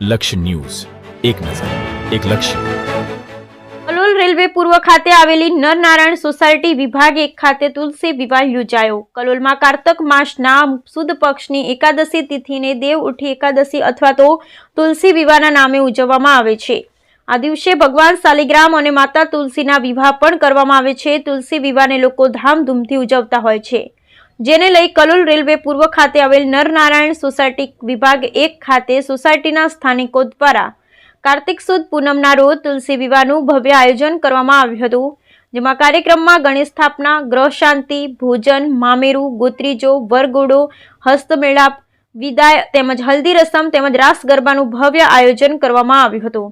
લક્ષ્ય ન્યૂઝ. એક નજર, એક લક્ષ્ય. કલોલ રેલવે પૂર્વ ખાતે આવેલી નરનારાયણ સોસાયટી વિભાગ એક ખાતે તુલસી વિવાહ યોજાયો. કલોલમાં કારતક માસના સુદ પક્ષની એકાદશી તિથિને દેવ ઉઠી એકાદશી અથવા તો તુલસી વિવાહના નામે ઉજવવામાં આવે છે. આ દિવસે ભગવાન શાલિગ્રામ અને માતા તુલસીના વિવાહ પણ કરવામાં આવે છે. તુલસી વિવાહને લોકો ધામધૂમથી ઉજવતા હોય છે. જેને લઈ કલોલ રેલવે પૂર્વ ખાતે આવેલ નરનારાયણ સોસાયટી વિભાગ એક ખાતે સોસાયટીના સ્થાનિકો દ્વારા કાર્તિક સુદ પૂનમના રોજ તુલસી વિવાહનું ભવ્ય આયોજન કરવામાં આવ્યું હતું, જેમાં કાર્યક્રમમાં ગણેશ સ્થાપના, ગ્રહ શાંતિ, ભોજન, મામેરું, ગોત્રીજો, વરઘોડો, હસ્તમેળાપ, વિદાય તેમજ હલ્દી રસમ તેમજ રાસ ગરબાનું ભવ્ય આયોજન કરવામાં આવ્યું હતું.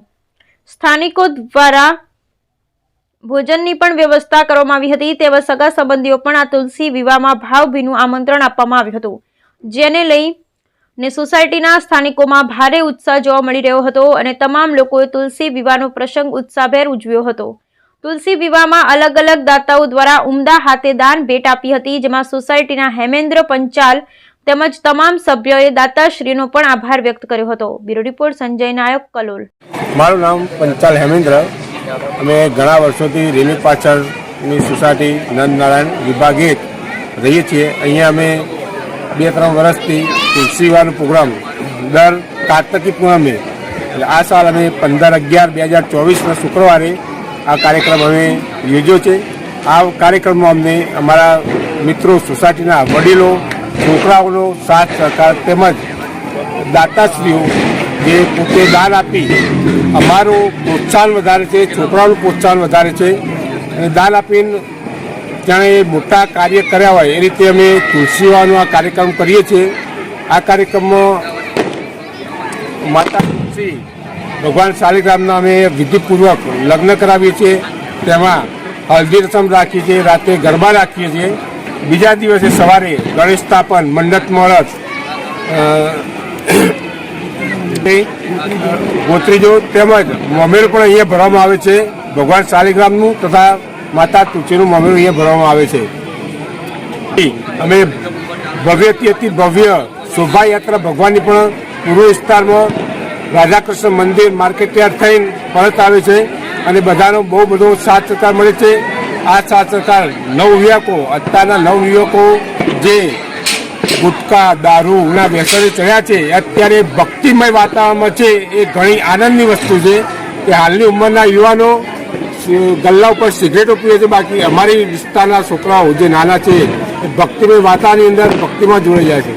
સ્થાનિકો દ્વારા ભોજનની પણ વ્યવસ્થા કરવામાં આવી હતી તેવા સગા સંબંધીઓ પણ આ તુલસી વિવાહમાં ભાવભીનું આમંત્રણ આપવામાં આવ્યું હતું. જેને લઈ ને સોસાયટીના સ્થાનિકોમાં ભારે ઉત્સાહ જોવા મળી રહ્યો હતો અને તમામ લોકોએ તુલસી વિવાહનો પ્રસંગ ઉત્સાહભેર ઉજવ્યો હતો. તુલસી વિવાહમાં અલગ અલગ દાતાઓ દ્વારા ઉમદા હાથે દાન ભેટ આપી હતી, જેમાં સોસાયટીના હેમેન્દ્ર પંચાલ તેમજ તમામ સભ્યોએ દાતાશ્રીનો પણ આભાર વ્યક્ત કર્યો હતો. Bureau report Sanjay Nayak, Kalol. મારું નામ પંચાલ હેમેન્દ્ર. અમે ઘણા વર્ષોથી રેલી પાછળની સોસાયટી નંદનારાયણ વિભાગ એક રહીએ છીએ. અહીંયા અમે બે ત્રણ વર્ષથી તુલસીવાનો પ્રોગ્રામ દર કાર્તકી પૂનમે, એટલે આ સાલ અમે પંદર અગિયાર બે હજાર ચોવીસના શુક્રવારે આ કાર્યક્રમ અમે યોજ્યો છે. આ કાર્યક્રમમાં અમને અમારા મિત્રો સોસાયટીના વડીલો, છોકરાઓનો સાથ, સહકાર તેમજ દાતાશ્રીઓ જે પોતે દાન આપી અમારું પ્રોત્સાહન વધારે છે છોકરાઓનું પ્રોત્સાહન વધારે છે અને દાન આપીને જાણે મોટા કાર્ય કર્યા હોય એ રીતે અમે તુલસીવાનો આ કાર્યક્રમ કરીએ છીએ. આ કાર્યક્રમમાં માતા તુલસી ભગવાન શાલિગ્રામના અમે વિધિપૂર્વક લગ્ન કરાવીએ છીએ. તેમાં હલ્દી રસમ રાખીએ છીએ, રાતે ગરબા રાખીએ છીએ. બીજા દિવસે સવારે ગણેશ સ્થાપન, મંડપ મહરત તે ગોત્રીજો તેમજ મમેરું પણ અહીંયા ભરવામાં આવે છે. ભગવાન શાલિગ્રામનું તથા માતા તુલસીનું મમેરું અહીંયા ભરવામાં આવે છે. અમે ભવ્યથી અતિ ભવ્ય શોભાયાત્રા ભગવાનની પણ પૂર્વ વિસ્તારમાં રાધાકૃષ્ણ મંદિર માર્કેટ યાર્ડ થઈને પરત આવે છે અને બધાનો બહુ બધો સાથ સહકાર મળે છે. આ સાથ સહકાર નવયુવકો, અત્યારના નવયુવકો જે ગુટકા દારૂના વ્યસને ચડ્યા છે. અત્યારે ભક્તિમય વાતાવરણમાં છે. એ ઘણી આનંદની વસ્તુ છે કે હાલની ઉંમરના યુવાનો ગલ્લા ઉપર સિગરેટો પીવે છે. બાકી અમારી વિસ્તારના છોકરાઓ જે નાના છે, એ ભક્તિમય વાતાવરણની અંદર ભક્તિમાં જોડાઈ જાય છે.